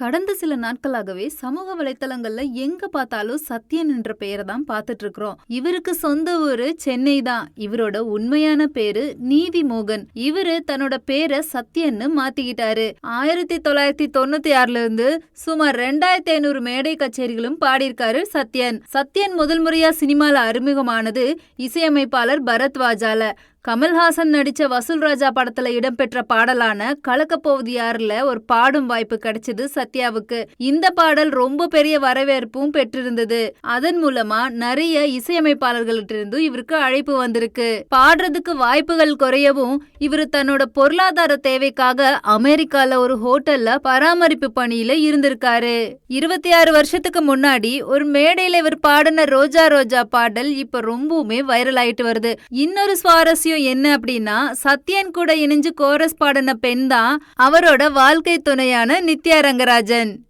கடந்த சில நாட்களாகவே சமூக வலைத்தளங்கள்ல எங்க பார்த்தாலும் சத்யன் என்ற பெயரை தான் பார்த்துட்டு இருக்கிறோம். இவருக்கு சொந்த ஊரு சென்னை தான். இவரோட உண்மையான பேரு நீதி மோகன். இவரு தன்னோட பேரை சத்யன்னு மாத்திக்கிட்டாரு. ஆயிரத்தி தொள்ளாயிரத்தி தொண்ணூத்தி ஆறுல இருந்து சுமார் ரெண்டாயிரத்தி ஐநூறு மேடை கச்சேரிகளும் பாடியிருக்காரு சத்யன். சத்யன் முதல் முறையா சினிமால அறிமுகமானது இசையமைப்பாளர் பரத்வாஜால. கமல்ஹாசன் நடிச்ச வசூல் ராஜா படத்துல இடம்பெற்ற பாடலான கலக்கப்போவது யாருல ஒரு பாடும் வாய்ப்பு கிடைச்சது சத்யாவுக்கு. இந்த பாடல் ரொம்ப பெரிய வரவேற்பும் பெற்றிருந்தது. அதன் மூலமா நிறைய இசையமைப்பாளர்கள்ட்ட இவருக்கு அழைப்பு வந்திருக்கு. பாடுறதுக்கு வாய்ப்புகள் குறையவும் இவர் தன்னோட பொருளாதார தேவைக்காக அமெரிக்கால ஒரு ஹோட்டல்ல பராமரிப்பு பணியில இருந்திருக்காரு. இருபத்தி ஆறு வருஷத்துக்கு முன்னாடி ஒரு மேடையில இவர் பாடின ரோஜா ரோஜா பாடல் இப்ப ரொம்பவுமே வைரல் ஆயிட்டு வருது. இன்னொரு சுவாரஸ்யம் என்ன அப்படின்னா சத்யன் கூட இணைஞ்சு கோரஸ் பாடின பெண் தான் அவரோட வாழ்க்கை துணையான நித்யா ரங்கராஜன்.